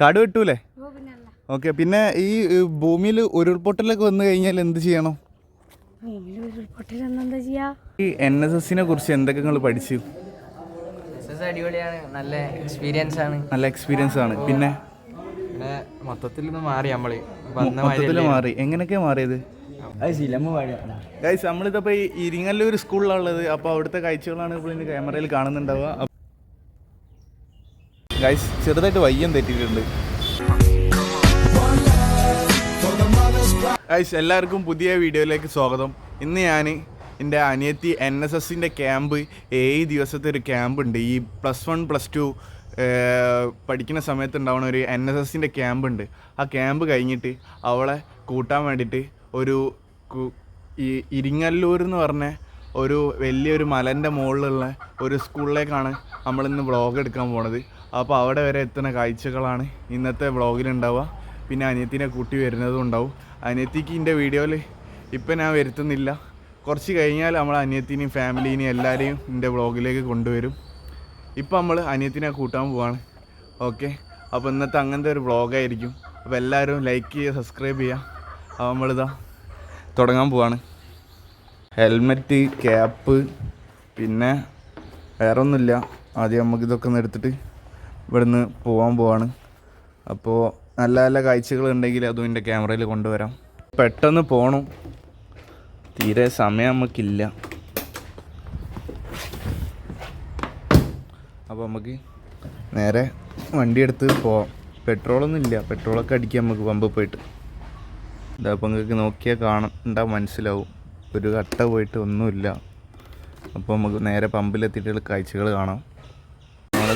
കാട് വെട്ടൂലേ? ഓക്കെ പിന്നെ ഈ ഭൂമിയിൽ ഉരുൾപൊട്ടലൊക്കെ വന്നു കഴിഞ്ഞാൽ എന്ത് ചെയ്യണം? ഈ എൻ എസ് എസിനെ കുറിച്ച് എന്തൊക്കെ നിങ്ങൾ പഠിച്ചു? അടിപൊളിയാണ്. നല്ല എക്സ്പീരിയൻസ് ആണ്. നല്ല എക്സ്പീരിയൻസ് ആണ്. പിന്നെ? പിന്നെ മൊത്തത്തിൽ നിന്ന് മാറി നമ്മൾ. വന്ന മൊത്തത്തിൽ മാറി. എങ്ങനെയൊക്കെ മാറിയത്? നമ്മളിതപ്പോ ഈ ഇരിങ്ങല്ലൂർ സ്കൂളിലാണ് ഉള്ളത്. അപ്പോൾ അവിടുത്തെ കാഴ്ചകളാണ് ഇപ്പോൾ ക്യാമറയിൽ കാണുന്നുണ്ടാവുക. ഗൈസ് ചെറുതായിട്ട് വയ്യം തെറ്റിയിട്ടുണ്ട്. ഗൈസ് എല്ലാവർക്കും പുതിയ വീഡിയോയിലേക്ക് സ്വാഗതം. ഇന്ന് ഞാൻ എന്റെ അനിയത്തി എൻ എസ് എസിന്റെ ക്യാമ്പ് ഏഴ് ദിവസത്തെ ഒരു ക്യാമ്പ് ഉണ്ട്. ഈ പ്ലസ് വൺ പ്ലസ് ടു പഠിക്കുന്ന സമയത്ത് ഒരു എൻ എസ് എസിന്റെ ക്യാമ്പ് ഉണ്ട്. ആ ക്യാമ്പ് കഴിഞ്ഞിട്ട് അവളെ കൂട്ടാൻ വേണ്ടിയിട്ട് ഒരു ഈ ഇരിങ്ങല്ലൂർ എന്ന് പറഞ്ഞ ഒരു വലിയൊരു മലന്റെ മുകളിലുള്ള ഒരു സ്കൂളിലേക്കാണ് നമ്മളിന്ന് വ്ളോഗ് എടുക്കാൻ പോണത്. അപ്പോൾ അവിടെ വരെ എത്തുന്ന കാഴ്ചകളാണ് ഇന്നത്തെ വ്ളോഗിലുണ്ടാവുക പിന്നെ അനിയത്തിനെ കൂട്ടി വരുന്നതും ഉണ്ടാവും. അനിയത്തിക്ക് എന്റെ വീഡിയോയിൽ ഇപ്പം ഞാൻ വരുത്തുന്നില്ല. കുറച്ച് കഴിഞ്ഞാൽ നമ്മൾ അനിയത്തിനെയും ഫാമിലിനെയും എല്ലാവരെയും എന്റെ വ്ളോഗിലേക്ക് കൊണ്ടുവരും. ഇപ്പം നമ്മൾ അനിയത്തിനെ കൂട്ടാൻ പോവാണ്. ഓക്കെ? അപ്പോൾ ഇന്നത്തെ അങ്ങനത്തെ ഒരു വ്ളോഗായിരിക്കും അപ്പോൾ എല്ലാവരും ലൈക്ക് ചെയ്യുക സബ്സ്ക്രൈബ് ചെയ്യുക. അപ്പോൾ നമ്മളിതാ തുടങ്ങാൻ പോവാണ്. ഹെൽമെറ്റ് ക്യാപ്പ് പിന്നെ വേറൊന്നുമില്ല. ആദ്യം നമുക്കിതൊക്കെ ഒന്ന് എടുത്തിട്ട് ഇവിടുന്ന് പോകാൻ പോവാണ്. അപ്പോൾ നല്ല നല്ല കാഴ്ചകൾ ഉണ്ടെങ്കിൽ അതും എന്റെ ക്യാമറയിൽ കൊണ്ടുവരാം. പെട്ടെന്ന് പോകണം തീരെ സമയം നമുക്കില്ല. അപ്പോൾ നമുക്ക് നേരെ വണ്ടി എടുത്ത് പോവാം. പെട്രോളൊന്നും ഇല്ല. പെട്രോളൊക്കെ അടിക്കാം നമുക്ക് പമ്പ് പോയിട്ട്. ഇതാ അപ്പം നിങ്ങൾക്ക് നോക്കിയാൽ കാണണ്ട മനസ്സിലാവും. ഒരു കട്ട പോയിട്ട് ഒന്നുമില്ല. അപ്പോൾ നമുക്ക് നേരെ പമ്പിലെത്തിയിട്ടുള്ള കാഴ്ചകൾ കാണാം.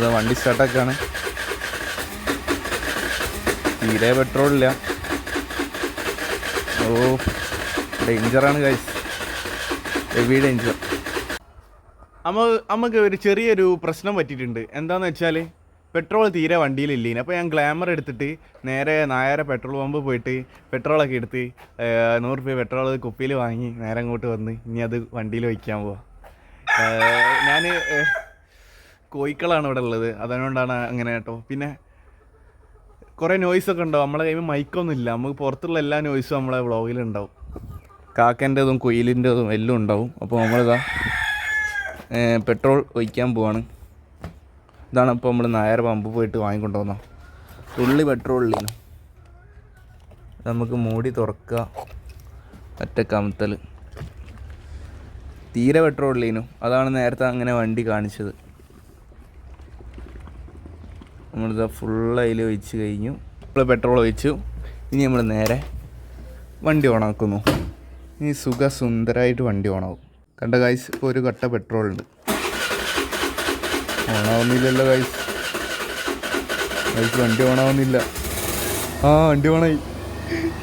നമ്മളിത് വണ്ടി സ്റ്റാർട്ടാക്കാണ്. തീരെ പെട്രോളില്ല. ഓ ഡേഞ്ചറാണ് ഗൈസ് ഹെവി ഡേഞ്ചർ അമ്മ നമുക്ക് ഒരു ചെറിയൊരു പ്രശ്നം പറ്റിയിട്ടുണ്ട്. എന്താന്ന് വെച്ചാൽ പെട്രോൾ തീരെ വണ്ടിയിലില്ലേന്. അപ്പോൾ ഞാൻ ഗ്ലാമർ എടുത്തിട്ട് നേരെ നായരെ പെട്രോൾ പമ്പ് പോയിട്ട് പെട്രോളൊക്കെ എടുത്ത് നൂറ് റുപ്യ പെട്രോൾ കുപ്പിയിൽ വാങ്ങി നേരെ അങ്ങോട്ട് വന്ന് ഇനി അത് വണ്ടിയിൽ വയ്ക്കാൻ പോവാം. ഞാൻ കോയിക്കളാണ് ഇവിടെ ഉള്ളത്. അതുകൊണ്ടാണ് അങ്ങനെ കേട്ടോ. പിന്നെ കുറേ നോയ്സൊക്കെ ഉണ്ടാവും. നമ്മളെ കയ്യിൽ മൈക്കൊന്നും ഇല്ല. നമുക്ക് പുറത്തുള്ള എല്ലാ നോയ്സും നമ്മളെ വ്ളോഗിലുണ്ടാവും കാക്കന്റെതും കുയിലിന്റെതും എല്ലാം ഉണ്ടാവും. അപ്പോൾ നമ്മളിതാ പെട്രോൾ ഒഴിക്കാൻ പോവാണ്. ഇതാണ് ഇപ്പോൾ നമ്മൾ നായർ പമ്പ് പോയിട്ട് വാങ്ങിക്കൊണ്ടുവന്ന. തുള്ളി പെട്രോൾ ഇല്ലേനു നമുക്ക് മൂടി തുറക്കുക ഒറ്റ കമത്തൽ തീരെ പെട്രോൾ ഇല്ലേനു അതാണ് നേരത്തെ അങ്ങനെ വണ്ടി കാണിച്ചത്. നമ്മളിത് ഫുൾ അതിൽ ഒഴിച്ച് കഴിഞ്ഞു. നമ്മൾ പെട്രോൾ ഒഴിച്ചു. ഇനി നമ്മൾ നേരെ വണ്ടി ഓണാക്കുന്നു. ഇനി സുഖസുന്ദരമായിട്ട് വണ്ടി ഓണാവും. കണ്ട കായ്സ് ഇപ്പോൾ ഒരു കട്ട പെട്രോൾ ഉണ്ട്. ഓണാവുന്നില്ലല്ലോ കായ്സ് കായ്സ് വണ്ടി ഓണാവുന്നില്ല. ആ വണ്ടി ഓണായി.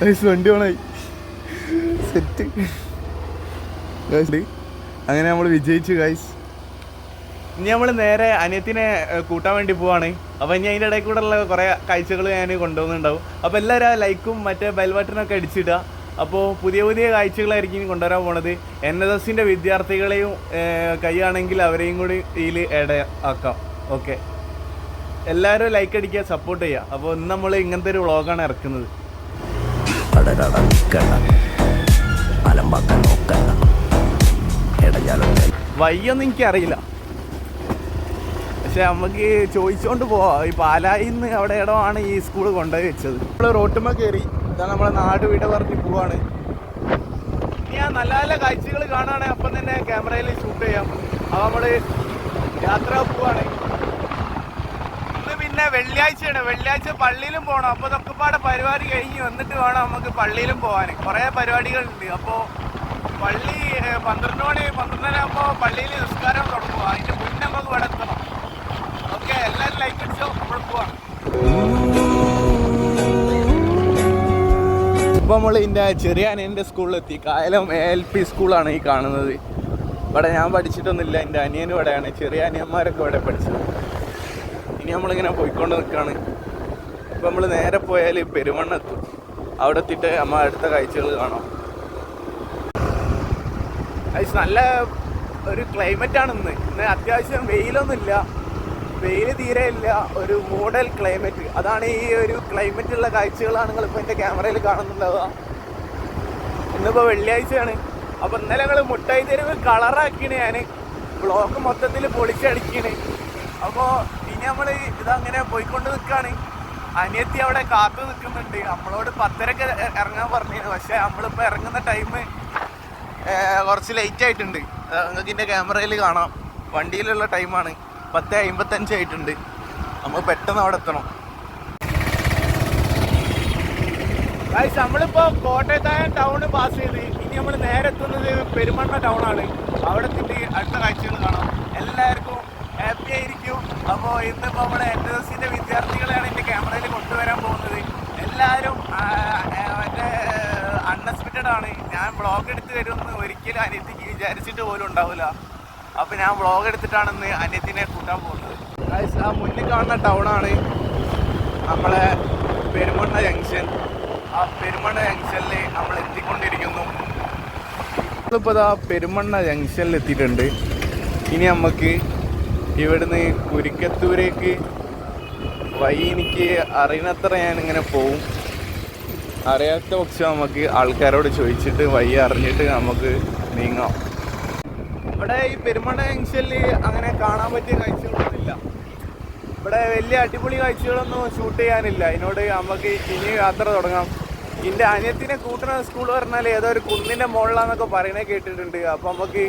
കായ്സ് വണ്ടി ഓണായി. സെറ്റ് കായ്സ് അങ്ങനെ നമ്മൾ വിജയിച്ചു കായ്സ് ഇനി നമ്മൾ നേരെ അനിയത്തിനെ കൂട്ടാൻ വേണ്ടി പോവാണ്. അപ്പോൾ ഇനി അതിന്റെ ഇടയിൽ കൂടെ ഉള്ള കുറേ കാഴ്ചകൾ ഞാൻ കൊണ്ടുപോകുന്നുണ്ടാവും അപ്പോൾ എല്ലാവരും ആ ലൈക്കും മറ്റേ ബെൽ ബട്ടനൊക്കെ അടിച്ചിടുക. അപ്പോൾ പുതിയ പുതിയ കാഴ്ചകളായിരിക്കും ഇനി കൊണ്ടുവരാൻ പോണത്. എൻ എസ് എസിന്റെ വിദ്യാർത്ഥികളെയും കൈയാണെങ്കിൽ അവരെയും കൂടി ഇതിൽ ഇട ആക്കാം ഓക്കെ. എല്ലാവരും ലൈക്ക് അടിക്കുക സപ്പോർട്ട് ചെയ്യുക. അപ്പോൾ ഇന്ന് നമ്മൾ ഇങ്ങനത്തെ ഒരു വ്ളോഗാണ് ഇറക്കുന്നത്. വയ്യൊന്നും എനിക്കറിയില്ല. പക്ഷെ നമുക്ക് ചോദിച്ചുകൊണ്ട് പോവാം. ഈ പാലായിന്ന് അവിടെ ഇടമാണ് ഈ സ്കൂൾ കൊണ്ടുപോയി വെച്ചത്. നമ്മൾ റോട്ടുമ്മ കയറി ഇതാ നമ്മളെ നാട് വീട് പറഞ്ഞ് പോവാണ്. ഞാൻ നല്ല നല്ല കാഴ്ചകൾ കാണുകയാണെങ്കിൽ അപ്പം തന്നെ ക്യാമറയിൽ ഷൂട്ട് ചെയ്യാം. അപ്പൊ നമ്മൾ യാത്ര പോവാണ്. ഇന്ന് പിന്നെ വെള്ളിയാഴ്ചയാണ്. വെള്ളിയാഴ്ച പള്ളിയിലും പോകണം അപ്പോൾ ഇതൊക്കെ പാടെ പരിപാടി കഴിഞ്ഞ് വന്നിട്ട് വേണം നമുക്ക് പള്ളിയിലും പോകാൻ കുറേ പരിപാടികളുണ്ട്. അപ്പോൾ പള്ളി പന്ത്രണ്ട് മണി പന്ത്രണ്ടര ആകുമ്പോൾ പള്ളിയിൽ നിസ്കാരം തുടങ്ങും. അതിന്റെ മുന്നേ നമുക്ക് ഇവിടെ എല്ലാവരും ലൈക്ക് അടിച്ചോ നമ്മൾ പോവാം ഇപ്പോൾ നമ്മൾ ഇതിന്റെ ചെറിയ സ്കൂളിലെത്തി. കായലം എൽ പി സ്കൂളാണ് ഈ കാണുന്നത്. ഇവിടെ ഞാൻ പഠിച്ചിട്ടൊന്നുമില്ല. എന്റെ അനിയനും ഇവിടെയാണ്. ചെറിയ അനിയന്മാരൊക്കെ ഇവിടെ പഠിച്ചത്. ഇനി നമ്മളിങ്ങനെ പോയിക്കൊണ്ട് നിൽക്കുകയാണ് ഇപ്പം നമ്മൾ നേരെ പോയാൽ പെരുമണ്ണെത്തും അവിടെ എത്തിയിട്ട് നമ്മൾ അടുത്ത കാഴ്ചകൾ കാണാം. നല്ല ഒരു ക്ലൈമറ്റ് ആണ് ഇന്ന് ഇന്ന് അത്യാവശ്യം വെയിലൊന്നുമില്ല. വെയിൽ തീരെ ഇല്ല. ഒരു മോഡൽ ക്ലൈമറ്റ് അതാണ് ഈ ഒരു ക്ലൈമറ്റ് ഉള്ള കാഴ്ചകളാണ് നിങ്ങളിപ്പോൾ എന്റെ ക്യാമറയിൽ കാണുന്നുണ്ടാവുക ഇന്നിപ്പോൾ വെള്ളിയാഴ്ചയാണ്. അപ്പോൾ ഇന്നലെ ഞങ്ങൾ മുട്ടായി തെരുവ് കളറാക്കിയാണ് ഞാൻ ബ്ലോക്ക് മൊത്തത്തിൽ പൊളിച്ചടിക്കണ്. അപ്പോൾ ഇനി നമ്മൾ ഇതങ്ങനെ പോയിക്കൊണ്ട് നിൽക്കുകയാണ് അനിയത്തി അവിടെ കാത്തു നിൽക്കുന്നുണ്ട് നമ്മളോട് പത്തരക്ക് ഇറങ്ങാൻ പറഞ്ഞിരുന്നു. പക്ഷേ നമ്മളിപ്പോൾ ഇറങ്ങുന്ന ടൈം കുറച്ച് ലേറ്റ് ആയിട്ടുണ്ട്. നിങ്ങൾക്ക് എന്റെ ക്യാമറയിൽ കാണാം. വണ്ടിയിലുള്ള ടൈമാണ് പത്ത് അമ്പത്തഞ്ച് ആയിട്ടുണ്ട്. നമ്മൾ പെട്ടെന്ന് അവിടെ എത്തണം. നമ്മളിപ്പോ കോട്ടയത്തായ ടൗണ് പാസ് ചെയ്ത് ഇനി നമ്മൾ നേരെ എത്തുന്നത് പെരുമണ്ണ ടൗൺ ആണ്. അവിടെ തിരി അടുത്ത കാഴ്ചകൾ കാണാം. എല്ലാവർക്കും ഹാപ്പി ആയിരിക്കും. അപ്പോൾ ഇന്നിപ്പോൾ നമ്മുടെ എൻ എസ് എസിന്റെ വിദ്യാർത്ഥികളെയാണ് എന്റെ ക്യാമറയിൽ കൊണ്ടുവരാൻ പോകുന്നത്. എല്ലാവരും മറ്റേ അൺഎക്സ്പെക്റ്റഡ് ആണ്. ഞാൻ ബ്ലോഗ് എടുത്ത് വരുമെന്ന് ഒരിക്കലും അനിയത്തിക്ക് വിചാരിച്ചിട്ട് പോലും ഉണ്ടാവില്ല. അപ്പോൾ ഞാൻ വ്ളോഗ് എടുത്തിട്ടാണ് ഇന്ന് അനിയത്തിനെ കൂട്ടാൻ പോകുന്നത്. ആ മുന്നിൽ കാണുന്ന ടൗണാണ് നമ്മളെ പെരുമണ്ണ ജംഗ്ഷൻ ആ പെരുമണ്ണ ജംഗ്ഷനിൽ നമ്മൾ എത്തിക്കൊണ്ടിരിക്കുന്നു. നമ്മളിപ്പോൾ ആ പെരുമണ്ണ ജംഗ്ഷനിൽ എത്തിയിട്ടുണ്ട്. ഇനി നമുക്ക് ഇവിടുന്ന് കുരിക്കത്തൂരേക്ക് വഴി എനിക്ക് അറിയണത്ര ഞാൻ ഇങ്ങനെ പോവും. അറിയാത്ത പക്ഷം നമുക്ക് ആൾക്കാരോട് ചോദിച്ചിട്ട് വഴി അറിഞ്ഞിട്ട് നമുക്ക് നീങ്ങാം. ഇവിടെ ഈ പെരുമണ ജംഗ്ഷനിൽ അങ്ങനെ കാണാൻ പറ്റിയ കാഴ്ചകളൊന്നുമില്ല. ഇവിടെ വലിയ അടിപൊളി കാഴ്ചകളൊന്നും ഷൂട്ട് ചെയ്യാനില്ല. അതിനോട് നമുക്ക് ഇനി യാത്ര തുടങ്ങാം. എന്റെ അനിയത്തിനെ കൂട്ടുന്ന സ്കൂൾ പറഞ്ഞാൽ ഏതോ ഒരു കുന്നിന്റെ മുകളിലാന്നൊക്കെ പറയണേ കേട്ടിട്ടുണ്ട്. അപ്പോൾ നമുക്ക്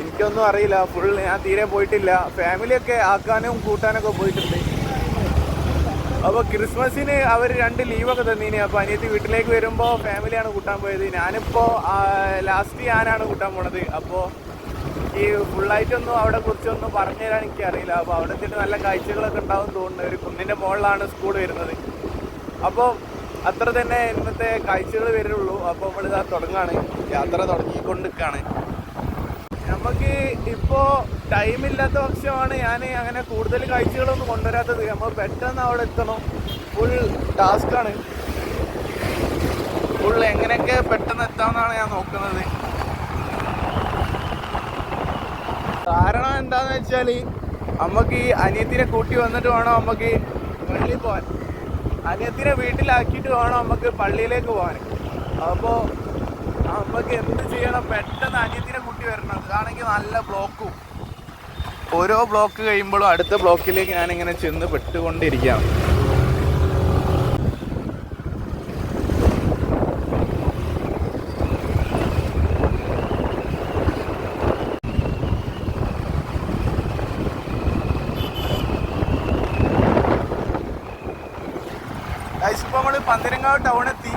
എനിക്കൊന്നും അറിയില്ല. ഫുൾ ഞാൻ തീരെ പോയിട്ടില്ല. ഫാമിലിയൊക്കെ ആക്കാനും കൂട്ടാനൊക്കെ പോയിട്ടുണ്ട്. അപ്പോൾ ക്രിസ്മസിന് അവർ രണ്ട് ലീവൊക്കെ തന്നീനി. അപ്പോൾ അനിയത്തി വീട്ടിലേക്ക് വരുമ്പോൾ ഫാമിലിയാണ് കൂട്ടാൻ പോയത്. ഞാനിപ്പോൾ ലാസ്റ്റ് ഞാനാണ് കൂട്ടാൻ പോണത്. അപ്പോൾ ഈ ഫുള്ളായിട്ടൊന്നും അവിടെ കുറിച്ചൊന്നും പറഞ്ഞു തരാൻ എനിക്കറിയില്ല. അപ്പോൾ അവിടെ എത്തിയിട്ട് നല്ല കാഴ്ചകളൊക്കെ ഉണ്ടാവും തോന്നുന്നു. ഒരു കുന്നിന്റെ മുകളിലാണ് സ്കൂൾ വരുന്നത്. അപ്പോൾ അത്ര തന്നെ ഇന്നത്തെ കാഴ്ചകൾ വരുള്ളൂ നമ്മൾ ഇതാ തുടങ്ങാണ്. യാത്ര തുടങ്ങിക്കൊണ്ടിരിക്കുകയാണ് നമുക്ക് ഇപ്പോ ഇപ്പോൾ ടൈമില്ലാത്ത പക്ഷമാണ് ഞാൻ അങ്ങനെ കൂടുതൽ കാഴ്ചകളൊന്നും കൊണ്ടുവരാത്തത്. നമ്മൾ പെട്ടെന്ന് അവിടെ എത്തണം. ഫുൾ ടാസ്ക് ആണ്. ഫുൾ എങ്ങനെയൊക്കെ പെട്ടെന്ന് എത്താമെന്നാണ് ഞാൻ നോക്കുന്നത്. കാരണം എന്താന്ന് വെച്ചാൽ നമുക്ക് ഈ അനിയത്തിനെ കൂട്ടി വന്നിട്ട് വേണം നമുക്ക് പള്ളിയിൽ പോകാൻ അനിയത്തിനെ വീട്ടിലാക്കിയിട്ട് വേണം നമുക്ക് പള്ളിയിലേക്ക് പോകാൻ അപ്പോൾ നമുക്ക് എന്ത് ചെയ്യണം? പെട്ടെന്ന് അനിയത്തിനെ കൂട്ടി വരണം. അതാണെങ്കിൽ നല്ല ബ്ലോക്കും. ഓരോ ബ്ലോക്ക് കഴിയുമ്പോഴും അടുത്ത ബ്ലോക്കിലേക്ക് ഞാനിങ്ങനെ ചെന്ന് പെട്ടുകൊണ്ടിരിക്കുകയാണ് ഇപ്പോൾ നമ്മൾ പന്തിരങ്കാവ് ടൗൺ എത്തി.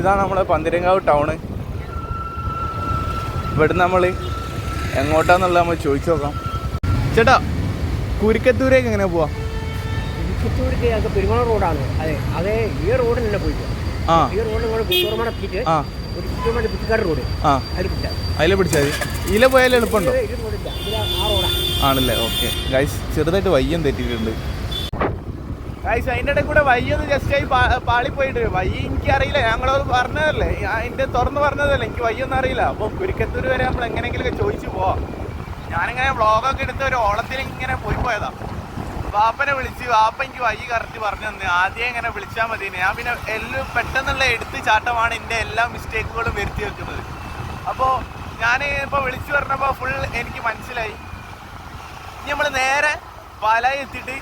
ഇതാണ് നമ്മളെ പന്തിരങ്കാവ് ടൗണ് ഇവിടുന്ന് നമ്മൾ എങ്ങോട്ടാന്നുള്ള നമ്മൾ ചോദിച്ചു നോക്കാം. ചേട്ടാ കുരുക്കത്തൂരേക്ക് എങ്ങനെ പോവാ? ഞങ്ങൾക്ക് പെരുമാൾ റോഡാണ്. അതെ അതെ ഈ റോഡിൽ തന്നെ പോയിട്ട്. ആ. ഈ എത്തിയിട്ട് ആ. ഒരു റോഡ് ആ. അതിൽ പിടിച്ചാൽ അതിലെ പിടിച്ചാൽ മതി. ഇതിലെ പോയാലും എളുപ്പമുണ്ടോ? ആണല്ലേ? ഓക്കെ. ഗൈസ് ചെറുതായിട്ട് വയ്യം തെറ്റിയിട്ടുണ്ട്. അതിന്റെ ഇടയിൽ കൂടെ വയ്യൊന്ന് ജസ്റ്റ് ആയി പാളിപ്പോയിട്ട് വയ്യ എനിക്കറിയില്ല ഞങ്ങളത് പറഞ്ഞതല്ലേ? അതിന്റെ തുറന്ന് പറഞ്ഞതല്ലേ? എനിക്ക് വയ്യൊന്നും അറിയില്ല. അപ്പോൾ കുരുക്കത്തൂർ വരെ നമ്മൾ എങ്ങനെയെങ്കിലുമൊക്കെ ചോദിച്ചു പോവാം. ഞാനിങ്ങനെ വ്ളോഗൊക്കെ എടുത്ത് ഒരു ഓളത്തിൽ ഇങ്ങനെ പോയി പോയതാ. വാപ്പനെ വിളിച്ച് വാപ്പ എനിക്ക് വയ്യ കറക്റ്റ് പറഞ്ഞു തന്നെ. ആദ്യം ഇങ്ങനെ വിളിച്ചാൽ മതി. ഞാൻ പിന്നെ എല്ലാം പെട്ടെന്നുള്ള എടുത്ത് ചാട്ടമാണ് എന്റെ എല്ലാ മിസ്റ്റേക്കുകളും വരുത്തി വെക്കുന്നത്. അപ്പോൾ ഞാൻ ഇപ്പോൾ വിളിച്ചു പറഞ്ഞപ്പോൾ ഫുൾ എനിക്ക് മനസ്സിലായി. ഇനി നമ്മൾ നേരെ പാലായി എത്തിയിട്ട്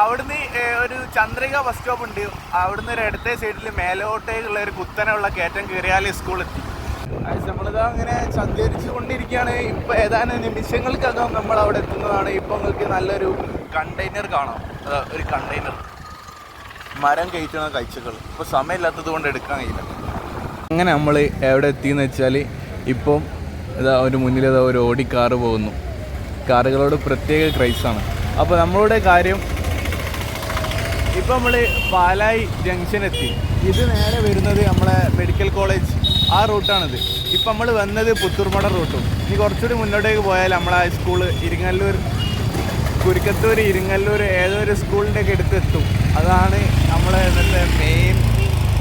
അവിടുന്ന് ഒരു ചന്ദ്രിക ബസ് സ്റ്റോപ്പ് ഉണ്ട്. അവിടുന്ന് ഒരു ഇടത്തെ സൈഡിൽ മേലോട്ടേക്കുള്ള ഒരു കുത്തനെയുള്ള കയറ്റം കയറിയാൽ സ്കൂൾ എത്തി. നമ്മളിതാ അങ്ങനെ സഞ്ചരിച്ചു കൊണ്ടിരിക്കുകയാണ് ഇപ്പൊ ഏതാനും നിമിഷങ്ങൾക്കകം നമ്മൾ അവിടെ എത്തുന്നതാണ്. ഇപ്പൊ നിങ്ങൾക്ക് നല്ലൊരു കണ്ടെയ്നർ കാണാം. ഒരു കണ്ടെയ്നർ മരം കയറ്റുന്ന കഴിച്ചകൾ ഇപ്പൊ സമയമില്ലാത്തത് കൊണ്ട് എടുക്കാൻ കഴിയില്ല. അങ്ങനെ നമ്മൾ എവിടെ എത്തിയെന്ന് വെച്ചാൽ ഇപ്പം ഇതാ ഒരു മുന്നിൽ ഇതാ ഒരു ഓടി കാറ് പോകുന്നു. കാറുകളോട് പ്രത്യേക ക്രൈസാണ് അപ്പോൾ നമ്മളുടെ കാര്യം ഇപ്പം നമ്മൾ പാലായി ജംഗ്ഷൻ എത്തി ഇത് നേരെ വരുന്നത് നമ്മളെ മെഡിക്കൽ കോളേജ്. ആ റൂട്ടാണിത്. ഇപ്പം നമ്മൾ വന്നത് പുത്തൂർമട റൂട്ടും. ഇനി കുറച്ചുകൂടി മുന്നോട്ടേക്ക് പോയാൽ നമ്മളെ സ്കൂൾ ഇരിങ്ങല്ലൂർ കുരുക്കത്തൂർ ഇരിങ്ങല്ലൂർ ഏതോ ഒരു സ്കൂളിന്റെ ഒക്കെ അടുത്ത് എത്തും. അതാണ് നമ്മളെ ഇന്നത്തെ മെയിൻ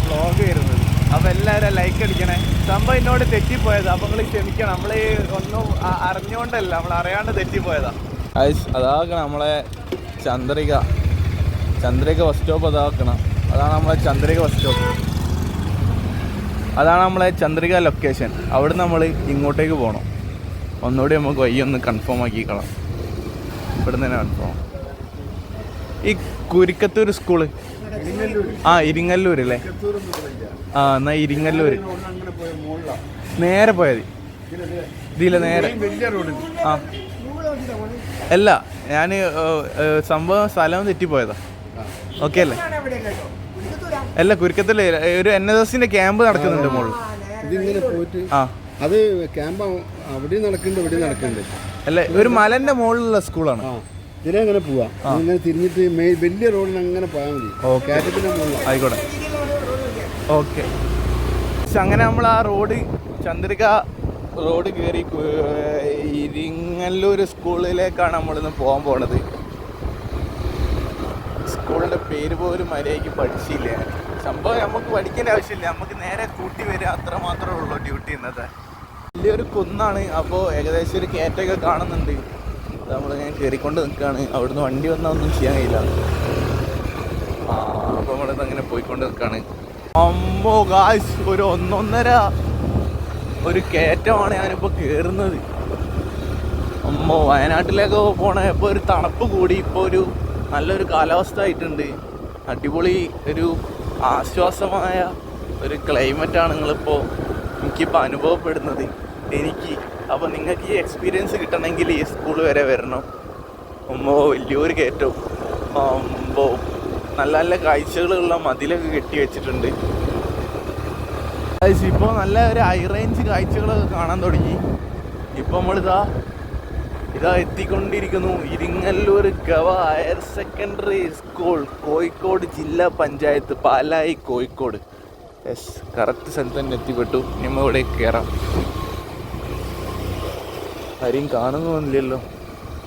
വ്ളോഗ് വരുന്നത്. അപ്പോൾ എല്ലാവരും ലൈക്ക് അടിക്കണേ. സംഭവം എന്നോട് തെറ്റിപ്പോയതാ. അപ്പോൾ നിങ്ങൾ ക്ഷമിക്കണം. നമ്മൾ ഒന്നും അറിഞ്ഞുകൊണ്ടല്ല നമ്മൾ അറിയാണ്ട് തെറ്റിപ്പോയതാ. അതാകണം നമ്മളെ ചന്ദ്രിക. ചന്ദ്രിക ബസ് സ്റ്റോപ്പ് അതാക്കണം അതാണ് നമ്മളെ ചന്ദ്രിക ബസ് സ്റ്റോപ്പ് അതാണ് നമ്മളെ ചന്ദ്രിക ലൊക്കേഷൻ അവിടെ നമ്മൾ ഇങ്ങോട്ടേക്ക് പോകണം ഒന്നുകൂടി നമുക്ക് വഴി ഒന്ന് കൺഫേം ആക്കിക്കളാം. ഇവിടെ തന്നെ കൺഫേം ഈ കുരിക്കത്തൂർ സ്കൂൾ ആ ഇരിങ്ങല്ലൂർ അല്ലേ? ആ എന്നാ ഇരിങ്ങല്ലൂർ നേരെ പോയത് ഇതില്ല നേരെ. ആ. അല്ല ഞാൻ സംഭവം സ്ഥലം തെറ്റിപ്പോയതാ. ഓക്കെ അല്ലേ? അല്ല കുരുക്കത്തിൽ ഒരു എൻ എസ് എസിന്റെ ക്യാമ്പ് നടക്കുന്നുണ്ട് മോൾ. ഇതിങ്ങനെ പോയിട്ട് ആ. അത് ക്യാമ്പ് അവിടെ നടക്കുന്നുണ്ട് ഇവിടെ നടക്കുന്നുണ്ട്. അല്ല ഒരു മലന്റെ മുകളിലുള്ള സ്കൂളാണ്. ഇതിലെ അങ്ങനെ പോവാ. അങ്ങനെ തിരിഞ്ഞിട്ട് വലിയ റോഡിന് അങ്ങനെ പോയാൽ മതി. ആയിക്കോട്ടെ. ഓക്കെ. അങ്ങനെ നമ്മൾ ആ റോഡ് ചന്ദ്രിക റോഡ് കയറി ഇരിങ്ങല്ലൂർ സ്കൂളിലേക്കാണ് നമ്മളിന്ന് പോകാൻ പോണത്. സ്കൂളിന്റെ പേര് പോലും മര്യാദയ്ക്ക് പഠിച്ചില്ല. സംഭവം നമുക്ക് പഠിക്കേണ്ട ആവശ്യമില്ല. നമുക്ക് നേരെ കൂട്ടി വരിക അത്ര മാത്രമേ ഉള്ളൂ ഡ്യൂട്ടി ഇന്നത്തെ വലിയൊരു കുന്നാണ്. അപ്പോൾ ഏകദേശം ഒരു കയറ്റൊക്കെ കാണുന്നുണ്ട്. നമ്മൾ ഞാൻ കയറിക്കൊണ്ട് നിൽക്കുകയാണ്. അവിടുന്ന് വണ്ടി വന്നാൽ ഒന്നും ചെയ്യാൻ കഴിയില്ല. അപ്പോൾ നമ്മളിത് അങ്ങനെ പോയിക്കൊണ്ട് നിൽക്കുകയാണ്. അമ്മോ ഗായ്സ് ഒരു ഒന്നൊന്നര ഒരു കയറ്റമാണ് ഞാനിപ്പോൾ കയറുന്നത് അമ്മോ വയനാട്ടിലേക്ക് പോണ. ഇപ്പോൾ ഒരു തണുപ്പ് കൂടി. ഇപ്പോൾ ഒരു നല്ലൊരു കാലാവസ്ഥ ആയിട്ടുണ്ട്. അടിപൊളി ഒരു ആശ്വാസമായ ഒരു ക്ലൈമറ്റാണ് നിങ്ങളിപ്പോൾ എനിക്കിപ്പോൾ അനുഭവപ്പെടുന്നത്. എനിക്ക് അപ്പോൾ നിങ്ങൾക്ക് ഈ എക്സ്പീരിയൻസ് കിട്ടണമെങ്കിൽ ഈ സ്കൂൾ വരെ വരണം. അമ്മോ വലിയൊരു കയറ്റവും അമ്പോ നല്ല നല്ല കാഴ്ചകളുള്ള മതിലൊക്കെ കെട്ടി വെച്ചിട്ടുണ്ട്. ഇപ്പോൾ നല്ല ഒരു ഹൈ റേഞ്ച് കാഴ്ചകളൊക്കെ കാണാൻ തുടങ്ങി. ഇപ്പോൾ നമ്മളിതാ ഇതാ എത്തിക്കൊണ്ടിരിക്കുന്നു. ഇരിങ്ങല്ലൂർ ഗവ ഹയർ സെക്കൻഡറി സ്കൂൾ കോഴിക്കോട് ജില്ലാ പഞ്ചായത്ത് പാലായി കോഴിക്കോട്. യെസ് കറക്റ്റ് സ്ഥലത്ത് തന്നെ എത്തിപ്പെട്ടു നമ്മൾ ഇവിടെ കയറാം ആരെയും കാണുന്നൊന്നുമില്ലല്ലോ.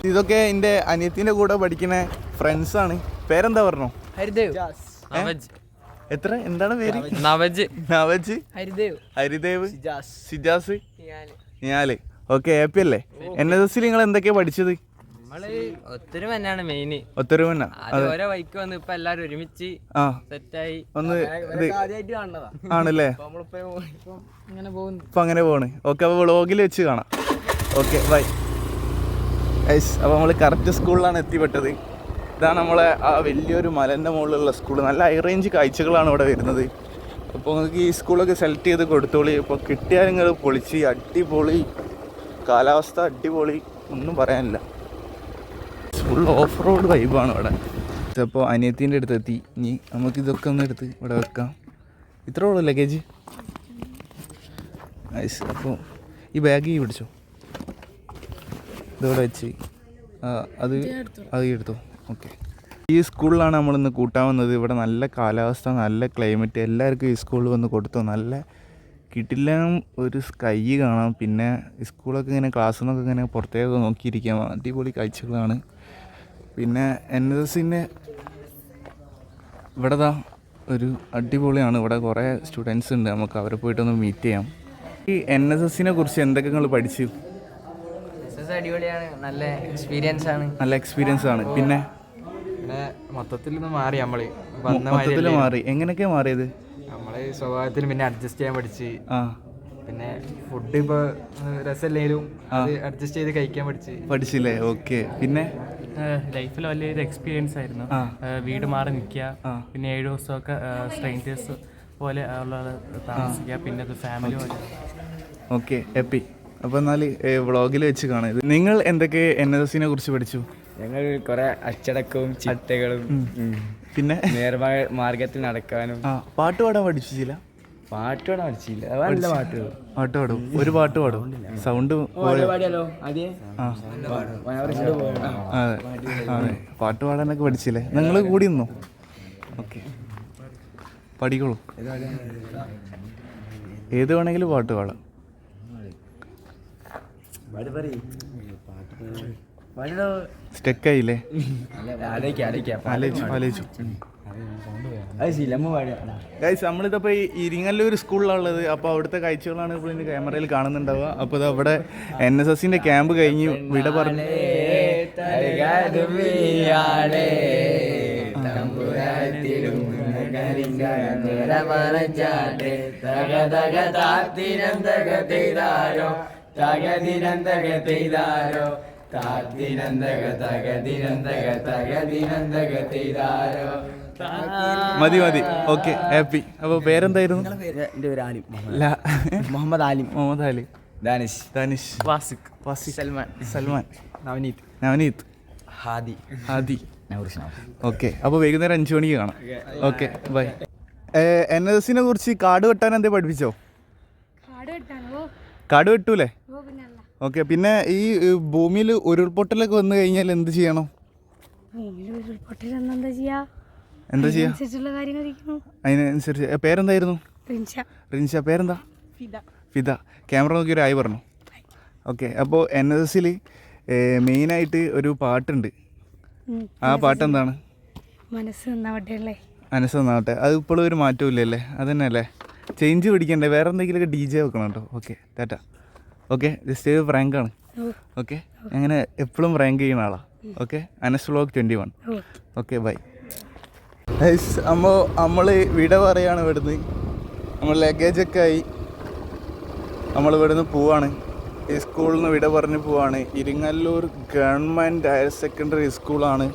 ഇതൊക്കെ എന്റെ അനിയത്തിന്റെ കൂടെ പഠിക്കുന്ന ഫ്രണ്ട്സാണ് പേരെന്താ പറഞ്ഞു? ഹരിദേവ്. നവജ്. എത്ര? എന്താണ് പേര്? നവജ്. നവജ്. ഹരിദേവ്. ഹരിദേവ്. സിജാസ്. ഞാൽ. ഓക്കെ ഹാപ്പി അല്ലേ? എൻ എസ് എസിൽ നിങ്ങൾ എന്തൊക്കെയാ പഠിച്ചത്? മെയിൻ ഓരോ വന്ന് ഇപ്പൊ എല്ലാരും ഒരുമിച്ച് സെറ്റായി. ഒന്ന് ആണല്ലേ? ഇപ്പൊ അങ്ങനെ പോണ്. ഓക്കെ അപ്പോൾ വ്ളോഗിൽ വെച്ച് കാണാം. ഓക്കെ ബൈ ഐസ് അപ്പോൾ നമ്മൾ കറക്റ്റ് സ്കൂളിലാണ് എത്തിപ്പെട്ടത്. ഇതാണ് നമ്മളെ ആ വലിയൊരു മലന്റെ മുകളിലുള്ള സ്കൂൾ നല്ല ഹൈ റേഞ്ച് കാഴ്ചകളാണ് ഇവിടെ വരുന്നത്. അപ്പോൾ നിങ്ങൾക്ക് ഈ സ്കൂളൊക്കെ സെലക്ട് ചെയ്ത് കൊടുത്തോളി. ഇപ്പോൾ കിട്ടിയാൽ നിങ്ങൾ പൊളിച്ച് അടിപൊളി കാലാവസ്ഥ അടിപൊളി ഒന്നും പറയാനില്ല. ഫുൾ ഓഫ് റോഡ് വൈബാണ് ഇവിടെ. അപ്പോൾ അനിയത്തിന്റെ അടുത്ത് എത്തി ഇനി നമുക്ക് ഇതൊക്കെ ഒന്ന് എടുത്ത് ഇവിടെ വെക്കാം. ഇത്രേ ഉള്ളൂ ലഗേജ് ഐസ് അപ്പോൾ ഈ ബാഗ് ഈ പിടിച്ചോ? ഇതോടെ വെച്ച്. ആ, അത് അത് എടുത്തോ? ഓക്കെ ഈ സ്കൂളിലാണ് നമ്മളിന്ന് കൂട്ടാൻ വന്നത്. ഇവിടെ നല്ല കാലാവസ്ഥ നല്ല ക്ലൈമറ്റ് എല്ലാവർക്കും ഈ സ്കൂളിൽ വന്ന് കൊടുത്തു? നല്ല കിട്ടില്ല ഒരു സ്കൈ കാണാം. പിന്നെ സ്കൂളൊക്കെ ഇങ്ങനെ ക്ലാസ്സിൽ നിന്നൊക്കെ ഇങ്ങനെ പുറത്തേക്ക് നോക്കിയിരിക്കാം. അടിപൊളി കാഴ്ചകളാണ്. പിന്നെ എൻ എസ് എസിന്റെ ഇവിടെ താ ഒരു അടിപൊളിയാണ്. ഇവിടെ കുറേ സ്റ്റുഡൻസ് ഉണ്ട്. നമുക്ക് അവരെ പോയിട്ടൊന്ന് മീറ്റ് ചെയ്യാം. ഈ എൻ എസ് എസിനെ കുറിച്ച് എന്തൊക്കെ നിങ്ങൾ പഠിച്ചു? അടിപൊളിയാണ്. നല്ല എക്സ്പീരിയൻസ് ആണ്. നല്ല എക്സ്പീരിയൻസ് ആണ്. പിന്നെ? മൊത്തത്തിൽ മാറി വന്ന മൊത്തത്തിൽ മാറി. എങ്ങനെയൊക്കെയാ മാറിയത്? നമ്മൾ സ്വഭാവത്തിൽ പിന്നെ അഡ്ജസ്റ്റ് ചെയ്യാൻ പഠിച്ച്. ആ. പിന്നെ ഫുഡ് ഇപ്പൊ രസമല്ലേലും അത് അഡ്ജസ്റ്റ് ചെയ്ത് കഴിക്കാൻ പഠിച്ച്. പഠിച്ചില്ലേ? ഓക്കെ. പിന്നെ? ലൈഫിൽ വലിയൊരു എക്സ്പീരിയൻസ് ആയിരുന്നു. വീട് മാറി നിൽക്കുക പിന്നെ ഏഴ് ദിവസമൊക്കെ സ്ട്രെയിന്റേഴ്സ് പോലെ ഉള്ള താമസിക്കുക പിന്നെ അത് ഫാമിലി പോലെ. ഓക്കെ ഹാപ്പി അപ്പോൾ എന്നാൽ വ്ളോഗിൽ വെച്ച് കാണാം ഇത്. നിങ്ങൾ എന്തൊക്കെ എൻ എസ് എസിനെ കുറിച്ച് പഠിച്ചു? ഞങ്ങൾ കുറെ അച്ചടക്കവും ചിട്ടകളും പിന്നെ? നേർമാർ മാർഗത്തിൽ നടക്കാനും. പാട്ട് പാടാൻ പഠിച്ചില്ല പാട്ട് പാടാൻ പഠിച്ചില്ല. നല്ല പാട്ട് പാട്ട് പാടും. ഒരു പാട്ട് പാടും. സൗണ്ട് അതേ പാട്ട്. പാടാനൊക്കെ പഠിച്ചില്ലേ? നിങ്ങൾ കൂടി നിന്നോ? ഓക്കെ. പഠിക്കോളൂ. ഏത് വേണമെങ്കിലും പാട്ട് പാടാം. പാട്ട് ആലോചിക്കാം നമ്മളിതപ്പോൾ ഈ ഇരിങ്ങല്ലൂർ സ്കൂളിലുള്ളത് അപ്പൊ അവിടുത്തെ കാഴ്ചകളാണ് ഇപ്പോൾ ഇതിന്റെ ക്യാമറയിൽ കാണുന്നുണ്ടാവുക. അപ്പൊ ഇത് അവിടെ എൻ എസ് എസിന്റെ ക്യാമ്പ് കഴിഞ്ഞ് വിട പറഞ്ഞു മതി മതി. Okay happy. അപ്പോൾ പേരെന്തായിരുന്നു? എന്റെ പേര് ആലിം അല്ല മുഹമ്മദ് ആലിം. മുഹമ്മദ് അലി ദാനിഷ്. ദാനിഷ്. വാസിഖ് വാസി സൽമാൻ. സൽമാൻ. നവനീത്. നവനീത്. ഹാദി. ഹാദി. ഓക്കെ അപ്പോൾ വൈകുന്നേരം അഞ്ച് മണിക്ക് കാണാം. ഓക്കെ. ബൈ. എൻ എസ് എസിനെ കുറിച്ച് കാർഡ് വെട്ടാൻ എന്തേ പഠിപ്പിച്ചോ? കാർഡ് വെട്ടൂലേ? ഓക്കെ പിന്നെ ഈ ഭൂമിയിൽ ഉരുൾപൊട്ടലൊക്കെ വന്നു കഴിഞ്ഞാൽ എന്ത് ചെയ്യണം? ഭൂമിയിൽ ഉരുൾപൊട്ടൽ എന്താ ചെയ്യാ? എന്താ ചെയ്യാ? അതിനനുസരിച്ച് പേരെന്തായിരുന്നു? റിൻഷ. റിൻഷ പേരെന്താ? ഫിദ. ക്യാമറ നോക്കി ഒരു ആയി പറഞ്ഞു. ഓക്കെ അപ്പോൾ എൻ എസ് എസിൽ മെയിനായിട്ട് ഒരു പാട്ടുണ്ട്. ആ പാട്ട് എന്താണ് മനസ്സ് നന്നാവട്ടെ അല്ലേ? മനസ്സൊന്നാവട്ടെ അത് ഇപ്പോഴും ഒരു മാറ്റവും ഇല്ലല്ലേ? അതന്നെ അല്ലേ ചേഞ്ച് പിടിക്കണ്ടേ? വേറെ എന്തെങ്കിലുമൊക്കെ ഡി ജെ വെക്കണം കേട്ടോ ഓക്കെ ടാറ്റ. ഓക്കെ ജസ്റ്റ് പ്രാങ്കാണ് ആണ്. ഓക്കെ അങ്ങനെ എപ്പോഴും ഫ്രാങ്ക് ചെയ്യുന്ന ആളാണ് okay Anas vlog twenty one okay bye അമ്മ നമ്മൾ വിട പറയാണ് ഇവിടുന്ന്. നമ്മൾ ലഗേജൊക്കെ ആയി. നമ്മൾ ഇവിടുന്ന് പോവാണ്. ഈ സ്കൂളിൽ നിന്ന് വിട പറഞ്ഞ് പോവാണ്. ഇരിങ്ങല്ലൂർ ഗവൺമെന്റ് ഹയർ സെക്കൻഡറി സ്കൂളാണ്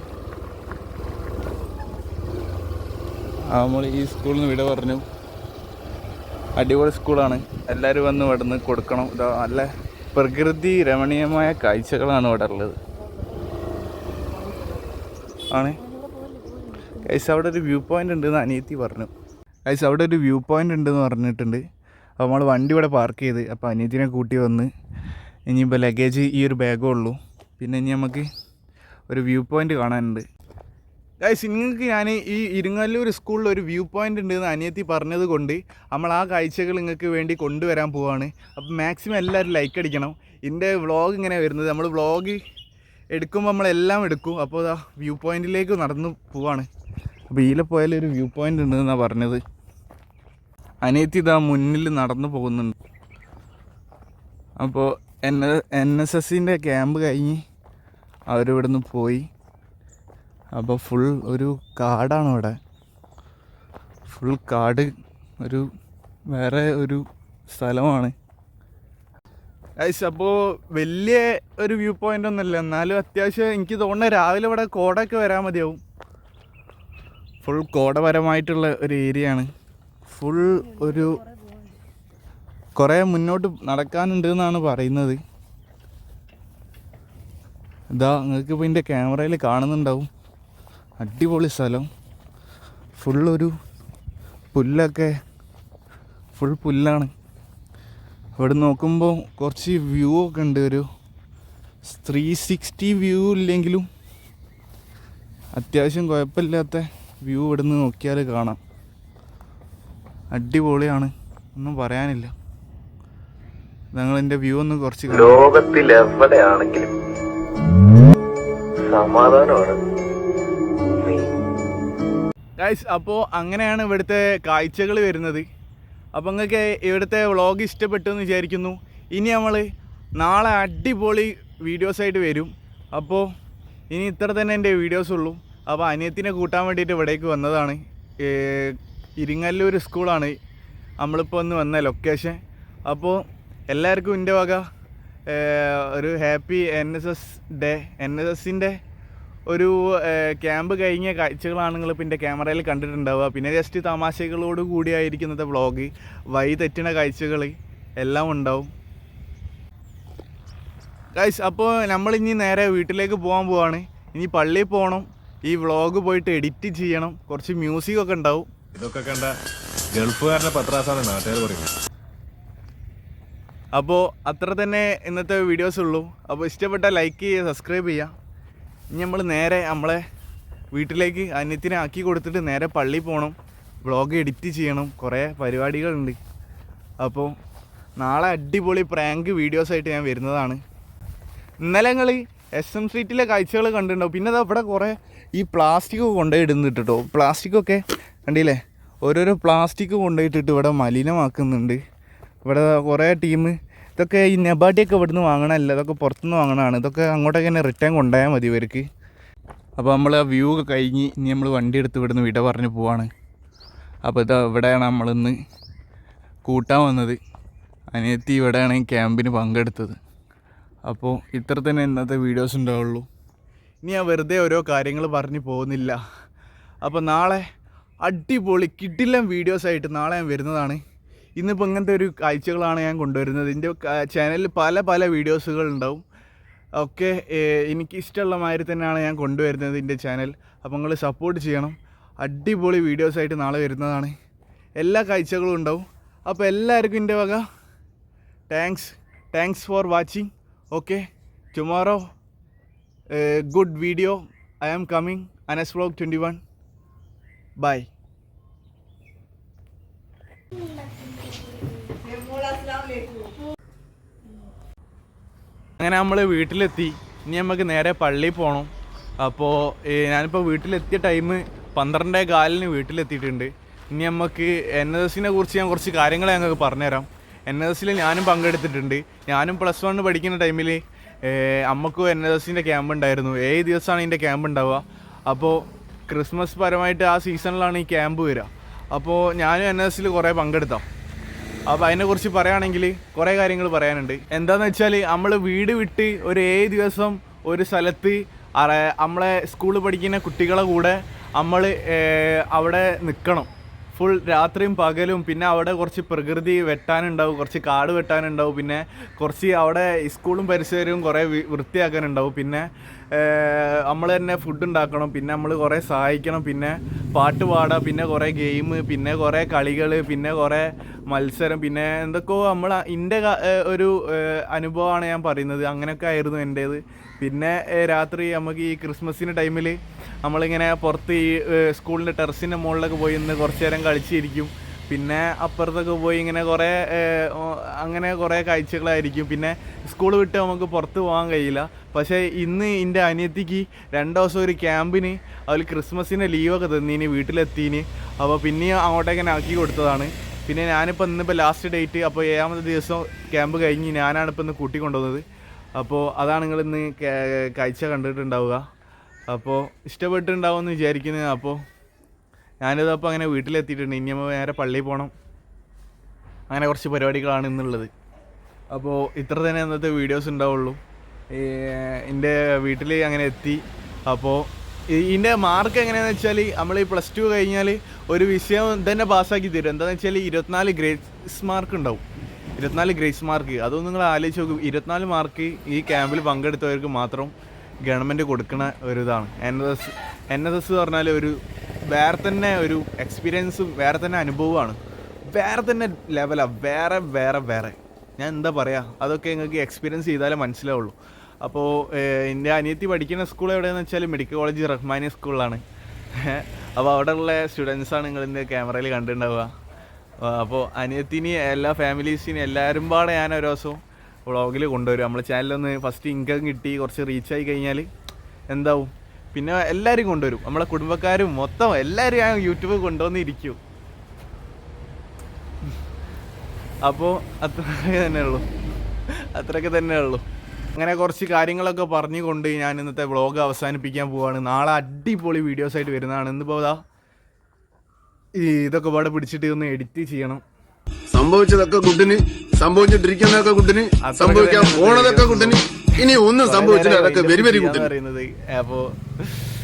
നമ്മൾ ഈ സ്കൂളിൽ നിന്ന് വിട പറഞ്ഞു. അടിപൊളി സ്കൂളാണ്. എല്ലാവരും വന്ന് ഇവിടെ നിന്ന് കൊടുക്കണം. ഇതാ നല്ല പ്രകൃതി രമണീയമായ കാഴ്ചകളാണ് ഇവിടെ ഉള്ളത്. ആണ്. കൈസ് അവിടെ ഒരു വ്യൂ പോയിന്റ് ഉണ്ട് എന്ന് അനിയത്തി പറഞ്ഞു. കൈസ് അവിടെ ഒരു വ്യൂ പോയിന്റ് ഉണ്ടെന്ന് പറഞ്ഞിട്ടുണ്ട്. അപ്പോൾ നമ്മൾ വണ്ടി ഇവിടെ പാർക്ക് ചെയ്ത്. അപ്പോൾ അനിയത്തിനെ കൂട്ടി വന്ന് ഇനിയിപ്പോൾ ലഗേജ് ഈ ഒരു ബാഗേ ഉള്ളൂ. പിന്നെ ഇനി നമുക്ക് ഒരു വ്യൂ പോയിന്റ് കാണാനുണ്ട്. ഗൈസ് നിങ്ങൾക്ക് ഞാൻ ഈ ഇരുങ്ങല്ലൂർ സ്കൂളിൽ ഒരു വ്യൂ പോയിന്റ് ഉണ്ടെന്ന് അനിയത്തി പറഞ്ഞത് കൊണ്ട് നമ്മൾ ആ കാഴ്ചകൾ നിങ്ങൾക്ക് വേണ്ടി കൊണ്ടുവരാൻ പോവാണ്. അപ്പോൾ മാക്സിമം എല്ലാവരും ലൈക്ക് അടിക്കണം. എന്റെ വ്ളോഗ് ഇങ്ങനെ വരുന്നത്. നമ്മൾ വ്ളോഗ് എടുക്കുമ്പോൾ നമ്മളെല്ലാം എടുക്കും. അപ്പോൾ അതാ വ്യൂ പോയിന്റിലേക്ക് നടന്നു പോവാണ്. അപ്പോൾ പോയാലും ഒരു വ്യൂ പോയിന്റ് ഉണ്ട് എന്നാണ് പറഞ്ഞത്. അനിയത്തി ഇതാ മുന്നിൽ നടന്നു പോകുന്നുണ്ട്. അപ്പോൾ എൻ എൻ എസ് എസിന്റെ ക്യാമ്പ് കഴിഞ്ഞ് അവരിവിടുന്ന് പോയി. അപ്പോൾ ഫുൾ ഒരു കാടാണ് ഇവിടെ. ഫുൾ കാട് ഒരു വേറെ ഒരു സ്ഥലമാണ്. അപ്പോൾ വലിയ ഒരു വ്യൂ പോയിന്റ് ഒന്നുമില്ല. എന്നാലും അത്യാവശ്യം എനിക്ക് തോന്നുന്നത് രാവിലെ ഇവിടെ കോടൊക്കെ വരാൻ മതിയാവും. ഫുൾ കോടപരമായിട്ടുള്ള ഒരു ഏരിയയാണ് ഫുൾ ഒരു കുറേ മുന്നോട്ട് നടക്കാനുണ്ട് എന്നാണ് പറയുന്നത്. ഇതാ നിങ്ങൾക്ക് ഇപ്പോൾ എന്റെ ക്യാമറയിൽ കാണുന്നുണ്ടാവും. അടിപൊളി സ്ഥലം. ഫുള്ളൊരു പുല്ലൊക്കെ ഫുൾ പുല്ലാണ്. ഇവിടെ നോക്കുമ്പോൾ കുറച്ച് വ്യൂ ഒക്കെ ഉണ്ട്. ഒരു ത്രീ സിക്സ്റ്റി വ്യൂ ഇല്ലെങ്കിലും അത്യാവശ്യം കുഴപ്പമില്ലാത്ത വ്യൂ ഇവിടെ നിന്ന് നോക്കിയാൽ കാണാം. അടിപൊളിയാണ്. ഒന്നും പറയാനില്ല. ഞങ്ങൾ വ്യൂ ഒന്ന് കുറച്ച് ലോകത്തിൽ എവിടെയാണെങ്കിലും സമാധാനമാണ്. ഗൈസ് അപ്പോൾ അങ്ങനെയാണ് ഇവിടുത്തെ കാഴ്ചകൾ വരുന്നത്. അപ്പോൾ നിങ്ങൾക്ക് ഇവിടുത്തെ വ്ളോഗ് ഇഷ്ടപ്പെട്ടു എന്ന് വിചാരിക്കുന്നു. ഇനി നമ്മൾ നാളെ അടിപൊളി വീഡിയോസായിട്ട് വരും. അപ്പോൾ ഇനി ഇത്ര തന്നെ എന്റെ വീഡിയോസ് ഉള്ളൂ. അപ്പോൾ അനിയത്തിനെ കൂട്ടാൻ വേണ്ടിയിട്ട് ഇവിടേക്ക് വന്നതാണ്. ഇരിങ്ങല്ലൂർ സ്കൂളാണ് നമ്മളിപ്പോൾ ഒന്ന് വന്ന ലൊക്കേഷൻ അപ്പോൾ എല്ലാവർക്കും എന്റെ വക ഒരു happy N S S day N S എസിന്റെ ഒരു ക്യാമ്പ് കഴിഞ്ഞ കാഴ്ചകളാണ് നിങ്ങൾ പിന്നെ ക്യാമറയിൽ കണ്ടിട്ടുണ്ടാവുക. പിന്നെ ജസ്റ്റ് തമാശകളോട് കൂടിയായിരിക്കുന്നത് വ്ളോഗ് വൈ തെറ്റണ കാഴ്ചകൾ എല്ലാം ഉണ്ടാവും. ഗൈസ് അപ്പോൾ നമ്മളിനി നേരെ വീട്ടിലേക്ക് പോകാൻ പോവാണ്. ഇനി പള്ളിയിൽ പോകണം ഈ വ്ളോഗ് പോയിട്ട് എഡിറ്റ് ചെയ്യണം. കുറച്ച് മ്യൂസിക് ഒക്കെ ഉണ്ടാവും. ഇതൊക്കെ കണ്ട ഗൾഫുകാരുടെ പത്രാസാണ് നാട്ടുകാർ പറയുന്നത്. അപ്പോൾ അത്ര തന്നെ ഇന്നത്തെ വീഡിയോസ് ഉള്ളൂ. അപ്പോൾ ഇഷ്ടപ്പെട്ട ലൈക്ക് ചെയ്യുക സബ്സ്ക്രൈബ് ചെയ്യുക. ഇനി നമ്മൾ നേരെ നമ്മളെ വീട്ടിലേക്ക് അന്യത്തിനെ ആക്കി കൊടുത്തിട്ട് നേരെ പള്ളി പോകണം വ്ളോഗ് എഡിറ്റ് ചെയ്യണം. കുറേ പരിപാടികളുണ്ട്. അപ്പോൾ നാളെ അടിപൊളി പ്രാങ്ക് വീഡിയോസായിട്ട് ഞാൻ വരുന്നതാണ്. ഇന്നലെ ഞങ്ങൾ എസ് എം സ്ട്രീറ്റിലെ കാഴ്ചകൾ കണ്ടിട്ടുണ്ടാവും. പിന്നെ അത് ഇവിടെ കുറേ ഈ പ്ലാസ്റ്റിക് കൊണ്ടുപോയി ഇടുന്നിട്ട് കേട്ടോ. പ്ലാസ്റ്റിക്കൊക്കെ കണ്ടില്ലേ? ഓരോരോ പ്ലാസ്റ്റിക് കൊണ്ടുപോയിട്ടിട്ട് ഇവിടെ മലിനമാക്കുന്നുണ്ട്. ഇവിടെ കുറേ ടീം ഇതൊക്കെ ഈ നെബാട്ടിയൊക്കെ ഇവിടുന്ന് വാങ്ങണമല്ല ഇതൊക്കെ പുറത്തുനിന്ന് വാങ്ങണതാണ്. ഇതൊക്കെ അങ്ങോട്ടേക്ക് തന്നെ റിട്ടേൺ കൊണ്ടുപോയാൽ മതി ഇവർക്ക്. അപ്പോൾ നമ്മൾ ആ വ്യൂ ഒക്കെ കഴിഞ്ഞ് ഇനി നമ്മൾ വണ്ടി എടുത്ത് ഇവിടുന്ന് വിട പറഞ്ഞ് പോവാണ്. അപ്പോൾ ഇത് ഇവിടെയാണ് നമ്മളിന്ന് കൂട്ടാൻ വന്നത്. അനിയത്തി ഇവിടെയാണ് ക്യാമ്പിന് പങ്കെടുത്തത്. അപ്പോൾ ഇത്ര തന്നെ ഇന്നത്തെ വീഡിയോസ് ഉണ്ടാവുള്ളൂ. ഇനി ഞാൻ വെറുതെ ഓരോ കാര്യങ്ങൾ പറഞ്ഞു പോകുന്നില്ല. അപ്പോൾ നാളെ അടിപൊളി കിട്ടില്ല വീഡിയോസായിട്ട് നാളെ ഞാൻ വരുന്നതാണ്. ഇന്നിപ്പോൾ ഇങ്ങനത്തെ ഒരു കാഴ്ചകളാണ് ഞാൻ കൊണ്ടുവരുന്നത്. എന്റെ ചാനലിൽ പല പല വീഡിയോസുകൾ ഉണ്ടാവും. ഒക്കെ ഏഹ്, എനിക്ക് ഇഷ്ടമുള്ള മാതിരി തന്നെയാണ് ഞാൻ കൊണ്ടുവരുന്നത് എന്റെ ചാനൽ അപ്പോൾ നിങ്ങൾ സപ്പോർട്ട് ചെയ്യണം. അടിപൊളി വീഡിയോസായിട്ട് നാളെ വരുന്നതാണ്. എല്ലാ കാഴ്ചകളും ഉണ്ടാവും. അപ്പോൾ എല്ലാവർക്കും എന്റെ വക thanks thanks for watching okay tomorrow good video I am coming Anas vlog twenty one bye അങ്ങനെ നമ്മൾ വീട്ടിലെത്തി. ഇനി നമുക്ക് നേരെ പള്ളിയിൽ പോകണം അപ്പോൾ ഞാനിപ്പോൾ വീട്ടിലെത്തിയ ടൈം പന്ത്രണ്ടേ കാലിന് വീട്ടിലെത്തിയിട്ടുണ്ട്. ഇനി നമുക്ക് എൻ എസ് എസിനെ കുറിച്ച് ഞാൻ കുറച്ച് കാര്യങ്ങൾ ഞങ്ങൾക്ക് പറഞ്ഞുതരാം. എൻ എസ് എസിൽ ഞാനും പങ്കെടുത്തിട്ടുണ്ട്. ഞാനും പ്ലസ് വണ്ണ് പഠിക്കുന്ന ടൈമിൽ അമ്മക്കും എൻ എസ് എസിന്റെ ക്യാമ്പ് ഉണ്ടായിരുന്നു. ഏഴ് ദിവസമാണ് ഇതിന്റെ ക്യാമ്പ് ഉണ്ടാവുക. അപ്പോൾ ക്രിസ്മസ് പരമായിട്ട് ആ സീസണിലാണ് ഈ ക്യാമ്പ് വരിക. അപ്പോൾ ഞാനും എൻ എസ് എസിൽ കുറേ പങ്കെടുത്താം. അപ്പോൾ അതിനെക്കുറിച്ച് പറയുകയാണെങ്കിൽ കുറേ കാര്യങ്ങൾ പറയാനുണ്ട്. എന്താണെന്ന് വെച്ചാൽ നമ്മൾ വീട് വിട്ട് ഒരു ഏഴ് ദിവസം ഒരു സ്ഥലത്ത് നമ്മളെ സ്കൂളിൽ പഠിക്കുന്ന കുട്ടികളെ കൂടെ നമ്മൾ അവിടെ നിൽക്കണം ഫുൾ രാത്രിയും പകലും പിന്നെ അവിടെ കുറച്ച് പ്രകൃതി വെട്ടാനുണ്ടാവും കുറച്ച് കാട് വെട്ടാനുണ്ടാവും പിന്നെ കുറച്ച് അവിടെ സ്കൂളും പരിസരവും കുറേ വൃത്തിയാക്കാനുണ്ടാവും. പിന്നെ നമ്മൾ തന്നെ ഫുഡ് ഉണ്ടാക്കണം പിന്നെ നമ്മൾ കുറേ സഹായിക്കണം പിന്നെ പാട്ട് പാടുക പിന്നെ കുറേ ഗെയിം പിന്നെ കുറേ കളികൾ പിന്നെ കുറേ മത്സരം പിന്നെ എന്തൊക്കെയോ നമ്മൾ എന്റെ ഒരു അനുഭവമാണ് ഞാൻ പറയുന്നത്. അങ്ങനെയൊക്കെ ആയിരുന്നു എന്റേത് പിന്നെ രാത്രി നമുക്ക് ഈ ക്രിസ്മസിന്റെ ടൈമിൽ നമ്മളിങ്ങനെ പുറത്ത് ഈ സ്കൂളിന്റെ ടെറസിന്റെ മുകളിലൊക്കെ പോയി ഇന്ന് കുറച്ച് നേരം കളിച്ചിരിക്കും. പിന്നെ അപ്പുറത്തൊക്കെ പോയി ഇങ്ങനെ കുറേ അങ്ങനെ കുറേ കാഴ്ചകളായിരിക്കും. പിന്നെ സ്കൂൾ വിട്ട് നമുക്ക് പുറത്ത് പോകാൻ കഴിയില്ല. പക്ഷേ ഇന്ന് എന്റെ അനിയത്തിക്ക് രണ്ട് ദിവസം ഒരു ക്യാമ്പിന് അതിൽ ക്രിസ്മസിന്റെ ലീവൊക്കെ തന്നീന് വീട്ടിലെത്തീന്. അപ്പോൾ പിന്നെയും അങ്ങോട്ടേക്ക് ആക്കി കൊടുത്തതാണ്. പിന്നെ ഞാനിപ്പോൾ ഇന്നിപ്പോൾ ലാസ്റ്റ് ഡേറ്റ് അപ്പോൾ ഏഴാമത്തെ ദിവസം ക്യാമ്പ് കഴിഞ്ഞ് ഞാനാണ് ഇപ്പോൾ ഇന്ന് കൂട്ടി കൊണ്ടുവന്നത് അപ്പോൾ അതാണ് നിങ്ങൾ ഇന്ന് കാഴ്ച കണ്ടിട്ടുണ്ടാവുക. അപ്പോൾ ഇഷ്ടപ്പെട്ടിട്ടുണ്ടാവുമെന്ന് വിചാരിക്കുന്നത് അപ്പോൾ ഞാനിത് അപ്പോൾ അങ്ങനെ വീട്ടിലെത്തിയിട്ടുണ്ട്. ഇനി നമ്മൾ നേരെ പള്ളിയിൽ പോകണം അങ്ങനെ കുറച്ച് പരിപാടികളാണ് ഇന്നുള്ളത്. അപ്പോൾ ഇത്ര തന്നെ ഇന്നത്തെ വീഡിയോസ് ഉണ്ടാവുള്ളൂ. എന്റെ വീട്ടിൽ അങ്ങനെ എത്തി. അപ്പോൾ ഇതിന്റെ മാർക്ക് എങ്ങനെയാണെന്ന് വെച്ചാൽ നമ്മൾ ഈ പ്ലസ് ടു കഴിഞ്ഞാൽ ഒരു വിഷയം തന്നെ പാസ്സാക്കി തരും. എന്താണെന്ന് വെച്ചാൽ ഇരുപത്തിനാല് ഗ്രേസ് മാർക്ക് ഉണ്ടാവും. ഇരുപത്തിനാല് ഗ്രേസ് മാർക്ക് അതൊന്നും നിങ്ങൾ ആലോചിച്ച് നോക്കും. ഇരുപത്തിനാല് മാർക്ക് ഈ ക്യാമ്പിൽ പങ്കെടുത്തവർക്ക് മാത്രം ഗവൺമെന്റ് കൊടുക്കുന്ന ഒരു ഇതാണ് N S N S S പറഞ്ഞാൽ ഒരു വേറെ തന്നെ ഒരു എക്സ്പീരിയൻസും വേറെ തന്നെ അനുഭവമാണ്. വേറെ തന്നെ ലെവലാണ് വേറെ വേറെ വേറെ. ഞാൻ എന്താ പറയുക അതൊക്കെ നിങ്ങൾക്ക് എക്സ്പീരിയൻസ് ചെയ്താലേ മനസ്സിലാവുള്ളൂ. അപ്പോൾ എന്റെ അനിയത്തി പഠിക്കുന്ന സ്കൂൾ എവിടെയെന്ന് വെച്ചാൽ മെഡിക്കൽ കോളേജ് റഹ്മാനി സ്കൂളിലാണ് അപ്പോൾ അവിടെ ഉള്ള സ്റ്റുഡൻസാണ് നിങ്ങൾ ഇന്ന് ക്യാമറയിൽ കണ്ടിട്ടുണ്ടാവുക. അപ്പോൾ അനിയത്തിനെയും എല്ലാ ഫാമിലീസിനെയും എല്ലാവരും പാടെ ഞാൻ ഒരു ദിവസം വ്ളോഗിൽ കൊണ്ടുവരും. നമ്മളെ ചാനലൊന്ന് ഫസ്റ്റ് ഇൻകം കിട്ടി കുറച്ച് റീച്ചായി കഴിഞ്ഞാൽ എന്താവും? പിന്നെ എല്ലാവരും കൊണ്ടുവരും. നമ്മളെ കുടുംബക്കാരും മൊത്തം എല്ലാവരും ഞാൻ യൂട്യൂബ് കൊണ്ടുവന്നിരിക്കും. അപ്പോൾ അത്രയൊക്കെ തന്നെ ഉള്ളൂ. അത്രയൊക്കെ തന്നെ ഉള്ളൂ. അങ്ങനെ കുറച്ച് കാര്യങ്ങളൊക്കെ പറഞ്ഞുകൊണ്ട് ഞാൻ ഇന്നത്തെ വ്ളോഗ് അവസാനിപ്പിക്കാൻ പോവാണ്. നാളെ അടിപൊളി വീഡിയോസ് ആയിട്ട് വരുന്നതാണ്. ഇന്നിപ്പോൾ അതാ ഇതൊക്കെ പാടെ പിടിച്ചിട്ട് ഒന്ന് എഡിറ്റ് ചെയ്യണം. സംഭവിച്ചതൊക്കെ കുട്ടിന് സംഭവിച്ചിട്ടിരിക്കുന്നതൊക്കെ കുട്ടിന് സംഭവിക്കാൻ പോണതൊക്കെ കുട്ടിന് ഇനി ഒന്നും സംഭവിച്ചില്ല അതൊക്കെ വെരി വെരി കുട്ടി പറയുന്നത്. അപ്പോ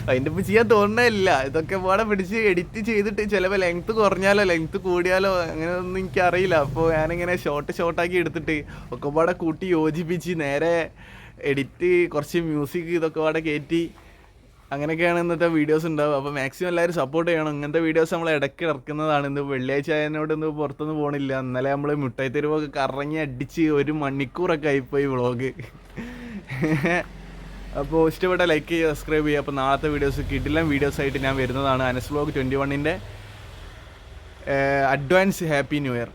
അതിന്റെ ഇപ്പൊ ചെയ്യാൻ തോന്നണില്ല. ഇതൊക്കെ പാടെ പിടിച്ച് എഡിറ്റ് ചെയ്തിട്ട് ചിലപ്പോ ലെങ്ത് കുറഞ്ഞാലോ ലെങ്ത് കൂടിയാലോ അങ്ങനെ ഒന്നും എനിക്ക് അറിയില്ല. അപ്പോൾ ഞാനിങ്ങനെ ഷോർട്ട് ഷോർട്ടാക്കി എടുത്തിട്ട് ഒക്കെ പാടെ കൂട്ടി യോജിപ്പിച്ച് നേരെ എഡിറ്റ് കുറച്ച് മ്യൂസിക് ഇതൊക്കെ പാടെ കയറ്റി അങ്ങനെയൊക്കെയാണ് ഇന്നത്തെ വീഡിയോസ് ഉണ്ടാവുക. അപ്പോൾ മാക്സിമം എല്ലാവരും സപ്പോർട്ട് ചെയ്യണം. ഇങ്ങനത്തെ വീഡിയോസ് നമ്മൾ ഇടയ്ക്ക് ഇറക്കുന്നതാണ്. ഇന്ന് വെള്ളിയാഴ്ച ആയതിനോട് ഇന്ന് പുറത്തൊന്നും പോകണില്ല ഇന്നലെ നമ്മൾ മിഠായി തെരുവൊക്കെ കറങ്ങി അടിച്ച് ഒരു മണിക്കൂറൊക്കെ ആയിപ്പോയി വ്ളോഗ് അപ്പോൾ ഇഷ്ടപ്പെട്ട ലൈക്ക് ചെയ്യുക സബ്സ്ക്രൈബ് ചെയ്യുക. അപ്പോൾ നാളത്തെ വീഡിയോസ് കിട്ടില്ല വീഡിയോസ് ആയിട്ട് ഞാൻ വരുന്നതാണ്. അനസ് വ്ളോഗ് ട്വന്റി വണ്ണിന്റെ അഡ്വാൻസ് ഹാപ്പി ന്യൂ ഇയർ